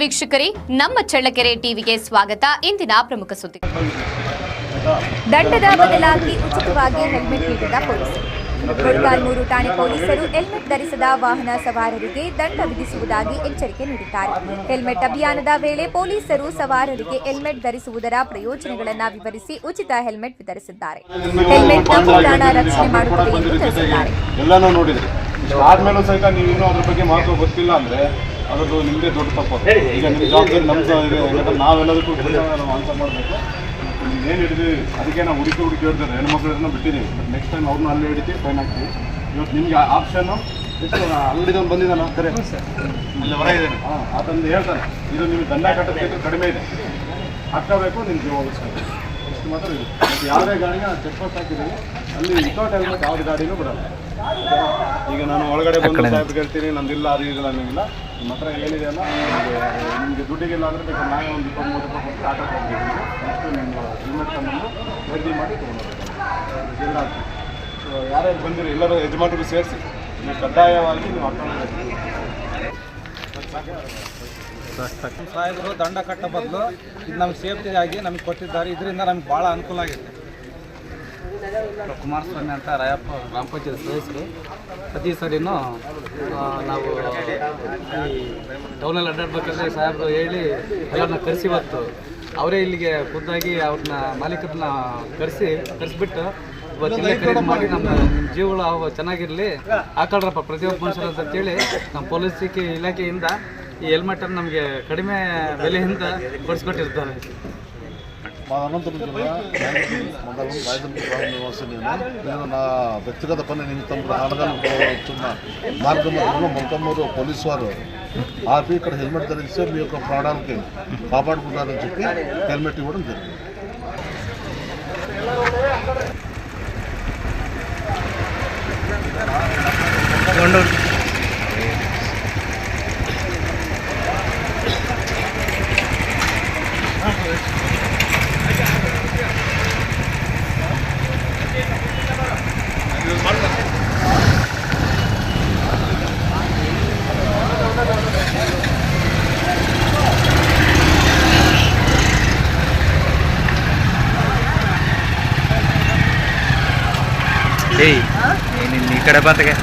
ವೀಕ್ಷಕರೇ ನಮ್ಮ ಚಳ್ಳಕೆರೆ ಟಿವಿಗೆ ಸ್ವಾಗತ. ಇಂದಿನ ಪ್ರಮುಖ ಸುದ್ದಿ. ದಂಡದ ಬದಲಾಗಿ ಉಚಿತವಾಗಿ ಹೆಲ್ಮೆಟ್ ನೀಡಿದ ಪೊಲೀಸರು. ಕೊಡಗಾಲ್ಮೂರು ಠಾಣೆ ಪೊಲೀಸರು ಹೆಲ್ಮೆಟ್ ಧರಿಸದ ವಾಹನ ಸವಾರರಿಗೆ ದಂಡ ವಿಧಿಸುವುದಾಗಿ ಎಚ್ಚರಿಕೆ ನೀಡಿದ್ದಾರೆ. ಹೆಲ್ಮೆಟ್ ಅಭಿಯಾನದ ವೇಳೆ ಪೊಲೀಸರು ಸವಾರರಿಗೆ ಹೆಲ್ಮೆಟ್ ಧರಿಸುವುದರ ಪ್ರಯೋಜನಗಳನ್ನು ವಿವರಿಸಿ ಉಚಿತ ಹೆಲ್ಮೆಟ್ ವಿತರಿಸಿದ್ದಾರೆ. ಹೆಲ್ಮೆಟ್ ನಮ್ಮ ಪ್ರಾಣ ರಕ್ಷಣೆ ಮಾಡುತ್ತದೆ ಎಂದು ತಿಳಿಸಿದ್ದಾರೆ. ಎಲ್ಲಾನು ನೋಡಿದ್ರಿ ಆದ್ಮೇಲೂ ಸಹಿತ ನೀವು ಇನ್ನೂ ಅದ್ರ ಬಗ್ಗೆ ಮಹತ್ವ ಗೊತ್ತಿಲ್ಲ ಅಂದ್ರೆ ಅದರದ್ದು ನಿಮ್ಮದೇ ದೊಡ್ಡ ತಪ್ಪು. ಈಗ ನಿಮ್ಮ ಜವಾಬ್ದಾರಿ ನಮ್ದು ಇದೆ ಯಾಕಂದ್ರೆ ನಾವೆಲ್ಲದಕ್ಕೂ ನಾವು ಆನ್ಸರ್ ಮಾಡಬೇಕು. ಏನು ಹಿಡಿದೀವಿ ಅದಕ್ಕೆ ನಾವು ಹುಡುಕಿ ಹುಡುಕಿ ಹೇಳ್ತಾರೆ. ಹೆಣ್ಮಕ್ಳನ್ನ ಬಿಟ್ಟಿದ್ದೀವಿ. ಬಟ್ ನೆಕ್ಸ್ಟ್ ಟೈಮ್ ಅವ್ರನ್ನ ಅಲ್ಲಿ ಹಿಡಿತೀವಿ ಫೈನ್ ಹಾಕ್ತೀವಿ. ಇವತ್ತು ನಿಮ್ಗೆ ಆಪ್ಷನ್ನು ಎಷ್ಟು ಅಂಗಡಿದವ್ನು ಬಂದಿದ್ದಾನ? ಕರೆ. ಅಲ್ಲಿ ಹೊರ ಇದ್ದಾನೆ ಹಾಂ ಆತಂದು ಹೇಳ್ತಾನೆ ಇದು ನಿಮ್ಗೆ ದಂಡ ಕಟ್ಟಬೇಕು ಕಡಿಮೆ ಇದೆ. ಹಾಕಬೇಕು ನಿಮ್ಗೆ ಉಳಿಸ್ಬೇಕು ಇಷ್ಟು ಮಾತ್ರ ಇದೆ ಯಾವುದೇ ಗಾಡಿಗೆ ಚೆಕ್ ಪೋಸ್ಟ್ ಹಾಕಿದ್ದೀನಿ ಅಲ್ಲಿ ವಿತೌಟ್ ಹೆಲ್ಮೆಟ್ ಯಾವ್ದು ಗಾಡಿನೂ ಬಿಡಲ್ಲ. ಈಗ ನಾನು ಒಳಗಡೆ ಬಂದು ಸಾಹೇಬ್ರು ಹೇಳ್ತೀನಿ ನಂದಿಲ್ಲ ಅದು ಇಲ್ಲ ಅನ್ನೋಂಗಿಲ್ಲ ನಿಮ್ಮ ಹತ್ರ ಏನಿದೆ ಅಲ್ಲ ನಿಮಗೆ ನಿಮಗೆ ದುಡ್ಡಿಗಿಲ್ಲ ಅಂದರೆ ಬೇಕು ನಾನೇ ಒಂದು ಇಪ್ಪತ್ತು ಮೂವತ್ತು ರೂಪಾಯಿ ಕೊಟ್ಟು ಆಟೋ ಕೊಡ್ತೀನಿ ನೆಕ್ಸ್ಟ್ ನಿಮ್ಮ ಹೆಲ್ಮೆಟ್ ತಗೊಂಡು ಖರೀದಿ ಮಾಡಿ ತೊಗೊಂಡು ಎಲ್ಲ ಸೊ ಯಾರ್ಯಾರು ಬಂದಿರಿ ಎಲ್ಲರೂ ಯಜಮಾನರಿಗೂ ಸೇರಿಸಿ. ನೀವು ಕಡ್ಡಾಯವಾಗಿ ನೀವು ಹಾಕೊಂಡು ಸಾಹೇಬರು ದಂಡ ಕಟ್ಟ ಬದಲು ಇದು ನಮ್ಗೆ ಸೇಫ್ಟಿಗಾಗಿ ನಮಗೆ ಕೊಟ್ಟಿದ್ದಾರೆ. ಇದರಿಂದ ನಮ್ಗೆ ಭಾಳ ಅನುಕೂಲ ಆಗಿದೆ ಕುಮಾರಸ್ವಾಮಿ ಅಂತ ರಾಯಪ್ಪ ಗ್ರಾಮ ಪಂಚಾಯತ್ ಸದಸ್ಯರು. ಪ್ರತಿ ಸರಿನೂ ನಾವು ಈ ಟೌನಲ್ಲಿ ಅಡ್ಡಾಡ್ಬೇಕಾದ್ರೆ ಸಾಹೇಬರು ಹೇಳಿ ಎಲ್ಲರನ್ನ ಕರೆಸಿ ಇವತ್ತು. ಅವರೇ ಇಲ್ಲಿಗೆ ಖುದ್ದಾಗಿ ಅವ್ರನ್ನ ಮಾಲೀಕರನ್ನ ಕರೆಸಿ ಕರೆಸಿಬಿಟ್ಟು ಇವತ್ತು ಮಾಡಿ ನಮ್ಮ ನಿಮ್ಮ ಜೀವಗಳು ಅವು ಚೆನ್ನಾಗಿರಲಿ. ಹಾಕೊಳ್ರಪ್ಪ ಪ್ರತಿಯೊಬ್ಬ ಮನುಷ್ಯರು ಅಂತೇಳಿ ನಮ್ಮ ಪೊಲೀಸ್ ಇಲಾಖೆಯಿಂದ ಈ ಹೆಲ್ಮೆಟನ್ನು ನಮಗೆ ಕಡಿಮೆ ಬೆಲೆಯಿಂದ ಕೊಡಿಸ್ಕೊಟ್ಟಿರ್ತಾರೆ మా అనంతపురం జిల్లా మ్యాగజీన్ మండలం రాయదుర్గ నివాసిని నేను నా వ్యక్తిగత పని నిమిత్తం ఆనగల్కు వస్తున్న మార్గ మధ్యలో మొలకమ్మూరు పోలీసు వారు ఆపి ఇక్కడ హెల్మెట్ ధరిస్తే మీ యొక్క ప్రాణాలకి కాపాడుకుంటారని చెప్పి హెల్మెట్ ఇవ్వడం జరిగింది. ಏಯ್ ನೀನು ಈ ಕಡೆ ಬಂದಗೆ